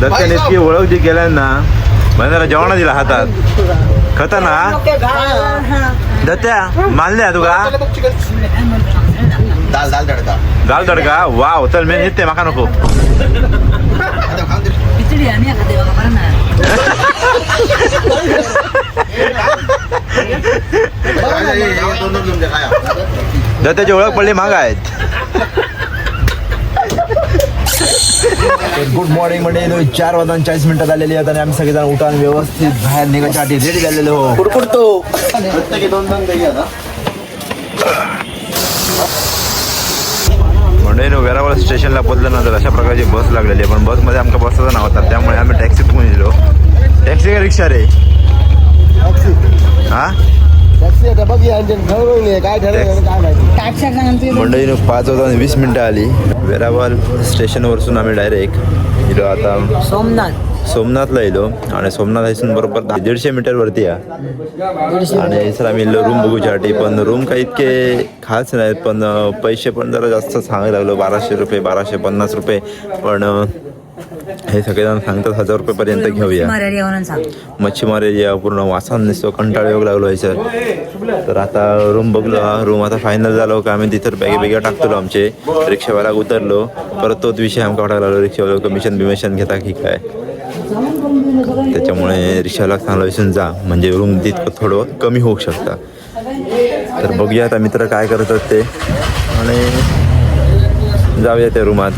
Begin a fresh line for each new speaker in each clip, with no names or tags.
दत्ताने इतकी ओळख जी केल्या ना म्हणजे जरा जेवणा दिला हातात खता ना दत्त्या मानल्या तुका
दाल दाल तडका
दाल तडका वाव चल मी येते माका नको दत्ताची ओळख पडली माग आहेत गुड मॉर्निंग म्हणजे चार वाजून चाळीस मिनिटं झालेली आहेत आणि आम्ही सगळेजण उठान व्यवस्थित बाहेर निघायसाठी रेडी झालेलो हो
कुडकुडतो प्रत्येकी दोन दोन दही आता.
म्हणजे वेरावळ स्टेशनला पोहोचल्यानंतर अशा प्रकारची बस लागलेली आहे. पण बसमध्ये आमका बसचा नाव होता. त्यामुळे आम्ही टॅक्सी घेऊन गेलो टॅक्सी का रिक्षा रे? हा?
टॅक्सी आता बघ इंजिन ठरवली काय ठरवलं काय माहिती.
मंडळीनं पाच वाजता वीस मिनिटं आली. वेरावल स्टेशनवरसून आम्ही डायरेक्ट गेलो आता.
सोमनाथ.
सोमनाथला येलो आणि सोमनाथ इथून बरोबर दीडशे मीटर वरती आहे आणि सर आम्ही रूम बघूच्यासाठी पण रूम काही इतके खास नाहीत पण अं, पैसे पण जरा जास्त सांगायला लागलो. बाराशे रुपये बाराशे पन्नास रुपये. पण अं, हे सगळेजण सांगतात हजार रुपयेपर्यंत घेऊया. मच्छीमार एरिया पूर्ण वासान दिसतो कंटाळ योग लागलो आहे सर. तर आता रूम बघलो रूम आता फायनल झालो का? आम्ही तिथं बॅगे बेगे टाकतलो आमचे. रिक्षावाला उतरलो. परत तोच विषय आमका वाटायला लागलो रिक्षावाला कमिशन बिमिशन घेता की काय? त्याच्यामुळे रिक्षावाला चांगला विसरून जा. म्हणजे रूम तितकं थोडं कमी होऊ शकता. तर बघूया आता मित्र काय करतात ते. आणि जाऊया त्या रूमात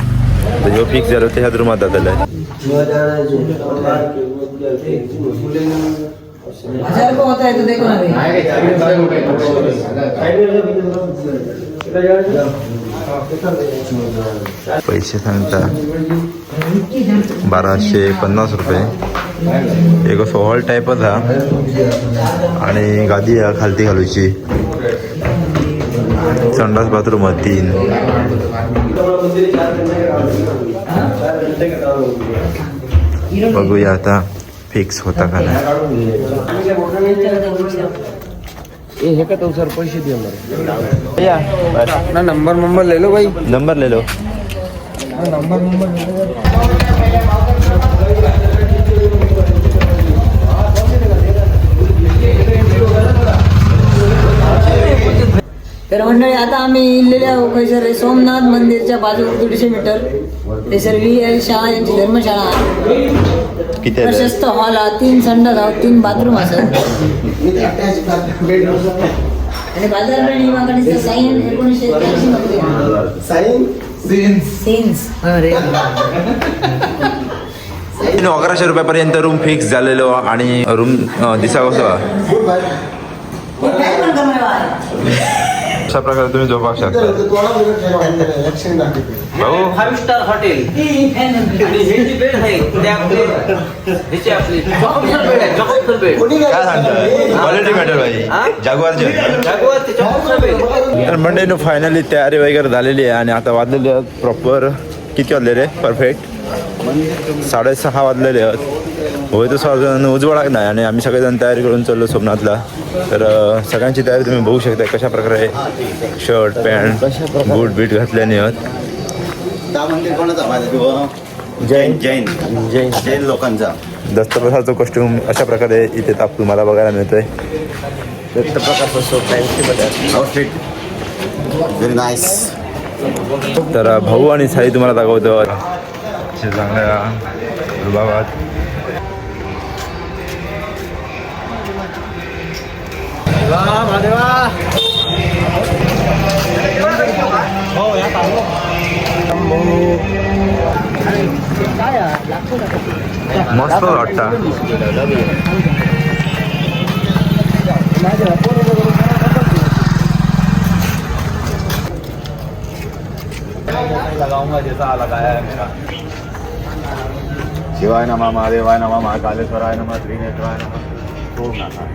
तर जो फिक्स झालो ते ह्याच रूमात जातलं
है
पैसे सांगता बाराशे पन्नास रुपये एक असं हॉल टाईपच हा आणि गादी हा खालती घालूची संडास बाथरूम हा तीन बघूया आता फिक्स होता का नाही
ये है। तो सर पैसे दिए हमारे ना नंबर नंबर ले लो भाई
नंबर ले लो
नंबर नंबर ले लो।
तर मंडळी आता आम्ही इल्लेले आहोत खैसर रे सोमनाथ मंदिरच्या बाजूला दीडशे मीटर. ते सर व्ही एल शाह यांची धर्मशाळा आहे.
किती आलं?
प्रशस्त हॉल हा तीन संडास आहोत तीन बाथरूम असत आणि बाजारपेठ विभागाने साईन एकोणीसशे एक्याऐंशी मध्ये
साईन?
सेन्स. अरे.
अकराशे रुपयापर्यंत रूम फिक्स झालेलो आणि रूम दिसा कसं अशा प्रकारे तुम्ही झोपा शकता भाऊ
फाईव्ह स्टार हॉटेल आणि हे जी बेड आहे ते आपले ह्याचे आपले चॉकलेट बेड आहे चॉकलेट बेड
काय सांगता क्वालिटी मॅटर भाई जागवारचे
जागवार ते चॉकलेट बेड
तर मंडे फायनली तयारी वगैरे झालेली आहे आणि आता वाजलेले आहेत प्रॉपर किती वाजले रे परफेक्ट साडेसहा वाजलेले आहेत. होय तर सर्वजण उजवळ नाही आणि आम्ही सगळेजण तयारी करून चाललो सोमनाथला. तर सगळ्यांची तयारी तुम्ही बघू शकता कशा प्रकारे शर्ट पॅन्ट बूट बीट घातल्याने आहेत.
जैन. जैन. जैन. जैन लोकांचा.
दत्तप्रसादचं कॉस्ट्युम अशा प्रकारे इथे ताप तुम्हाला बघायला मिळतोय.
फॅन्सी आउटफिट व्हेरी नाईस
तर भाऊ आणि साई तुम्हाला दाखवतो अशा चांगल्या रुबाबात मस्त वाटता लगाऊँगा जैसा लगाया है मेरा।
शिवाय नमः महादेवाय नमः महाकालेश्वराय नमः त्रिनेत्राय नमः। खूब नाका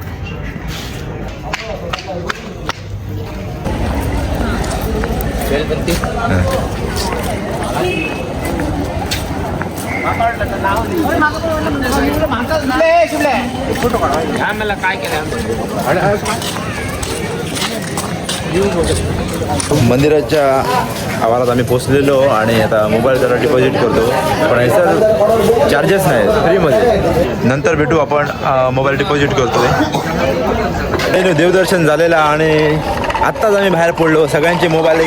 फ़ोटो काढा काय केलं
मंदिराच्या आवारात आम्ही पोचलेलो आणि आता मोबाईल जरा डिपॉझिट करतो. पण याचा सर चार्जेस नाही फ्रीमध्ये नंतर भेटू आपण मोबाईल डिपॉझिट करतो. नाही, देवदर्शन झालेलं आणि आत्ताच आम्ही बाहेर पडलो. सगळ्यांचे मोबाईल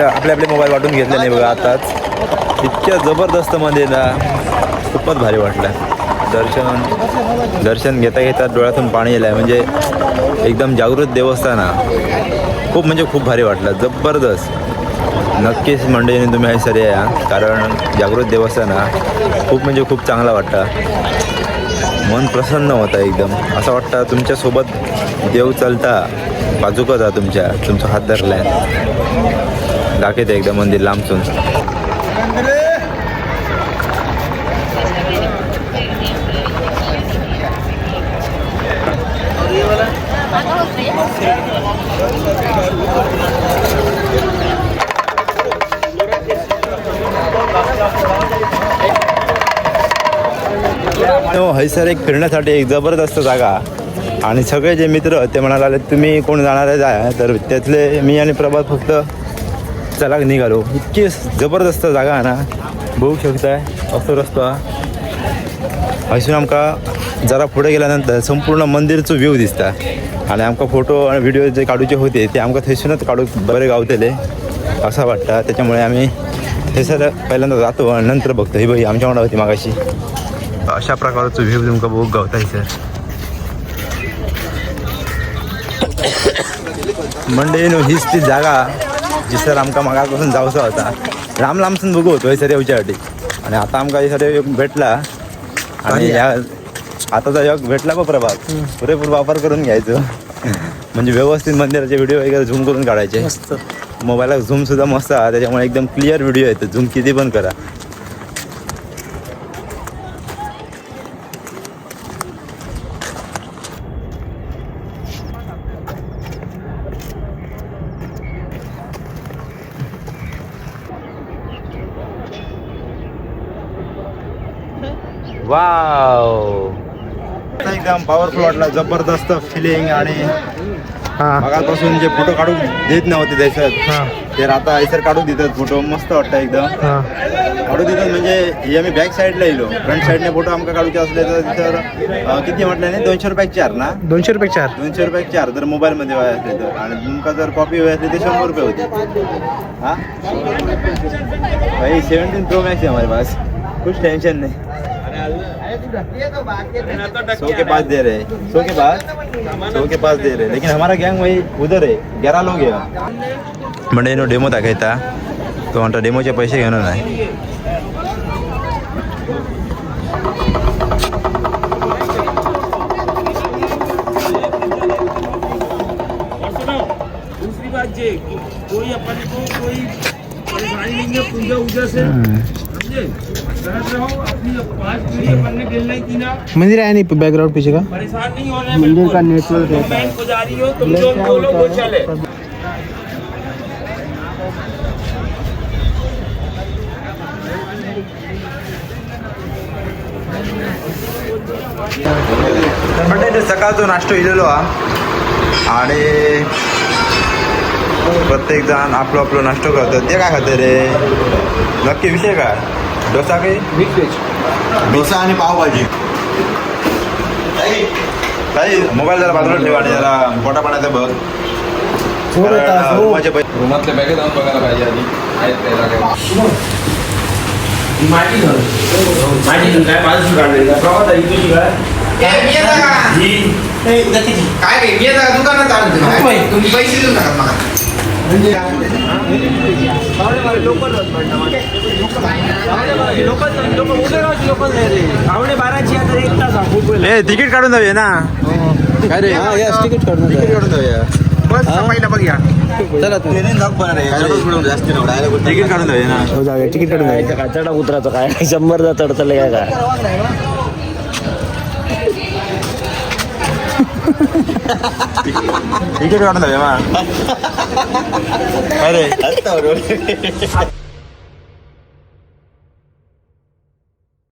आपले आपले मोबाईल वाटून घेतले नाही बघा आत्ताच. इतक्या जबरदस्त मंदिरला खूपच भारी वाटलं. दर्शन दर्शन घेता घेता डोळ्यातून पाणी येलं आहे म्हणजे एकदम जागृत देवस्थान आहे. खूप म्हणजे खूप भारी वाटलं. जबरदस्त. नक्कीच मंडळीने तुम्ही हे सर या कारण जागृत देवस्थान हा खूप म्हणजे खूप चांगला वाटतं मन प्रसन्न होतं एकदम. असं वाटतं तुमच्यासोबत देव चालता बाजूकच आहे तुमच्या तुमचा हात धरलाय. दाखवते एकदा मंदिर लांबसून तो एक फिरण्यासाठी एक जबरदस्त जागा. आणि सगळे जे मित्र ते म्हणाले तुम्ही कोण जाणार आहे? जाय तर त्यातले मी आणि प्रभात फक्त चला निघालो. इतकी जबरदस्त जागा आहे ना. बघू शकताय असो रस्तो. हा. हयसून आमका जरा पुढे गेल्यानंतर संपूर्ण मंदिरचं व्ह्यू दिसता. आणि आमका फोटो आणि व्हिडिओ जे काढूचे होते ते आमका थंयसूनच काढू बरे गावतले. असं वाटतं. त्याच्यामुळे आम्ही थंयसर पहिल्यांदा जातो आणि नंतर बघतो. ही बाई आमच्या होती मागाशी. अशा प्रकारचं व्ह्यू तुमका बघू गावता सर. म्हणजे न्हू हीच ती जागा जी सर आमकां मागापासून जावचो होता. लांब लांबसून बघू होतो हयसर येवच्यासाठी आणि आता आमकां हयसर योग भेटला. आणि ह्या आताचा योग भेटला बघ प्रभात. पुरेपूर वापर करून घ्यायचो. म्हणजे व्यवस्थित मंदिराचे व्हिडिओ वगैरे झूम करून काढायचे. मोबाईला झूम सुद्धा मस्त आहे त्याच्यामुळे एकदम क्लिअर व्हिडिओ येतो झूम किती पण करा वाव एकदम पॉवरफुल वाटला जबरदस्त फिलिंग आणि मगापासून जे फोटो काढून देत नव्हते त्याच्यात ते आता इतर काढून देतात फोटो मस्त वाटतं एकदम. काढून देतात म्हणजे हे आम्ही बॅक साईडला येलो. फ्रंट साईडने फोटो आमका काढूचे असले तर तर अं, किती म्हटलं नाही दोनशे रुपयाक चार ना?
दोनशे रुपये चार.
दोनशे रुपयाक चार जर मोबाईलमध्ये वय असले तर. आणि तुमका जर कॉपी वय असली तर शंभर रुपये होते. हा? भाई सेवन्टीन प्रो मॅक्स आहे हमारे पास. कुछ टेंशन नहीं. सौ के पास दे रहे सौ के पास? सौ के पास दे रहे लेकिन हमारा गैंग वही उधर है। ग्यारह लोग है म्हणजे नो डेमो दाखयता तो म्हणता डेमोचे पैसे घेणार नाही
दूसरी बात ये कि कोई अपन को कोई परेशानी नहीं है पूजा वूजा से
मंदिर आहे नाही बॅकग्राऊंड पीछे का?
परेशान नहीं होना मंदिर का नेटवर्क बैंक को? जा रही हो तुम लोग बोलो वो चले
तर म्हणजे सकाळचा नाश्तो इलेलो हा. आणि प्रत्येक जण आपलो आपलो नाश्तो करतात. ते काय खाते रे? नक्की विषय काय? डोसा काही
मिक्स व्हेज
डोसा आणि पावभाजी.
काही मोबाईल जरा बाजूला ठेवा आणि जरा पोटा पाण्याचं बघ.
रूमातल्या बॅगे जाऊन बघायला पाहिजे आधी. आहेत त्याला काय
माटी घर माटी काय बाजू काढले प्रवास आहे तुझी काय जी
काय दुकानात आलो तुम्ही पैसे देऊ नका मला.
आवडे हा
ए तिकीट काढून जाऊया ना.
काय रे? हा या तिकीट काढून
तिकीट काढून जाऊया.
बस पहिला बघूया
चला तू.
तिकीट काढून जाऊया ना.
हो जाऊया तिकीट काढून जाऊया.
काय चढा उतराचं काय? शंभर दा चढतले काय काय?
तिकीट काढून जाऊया मा काय रे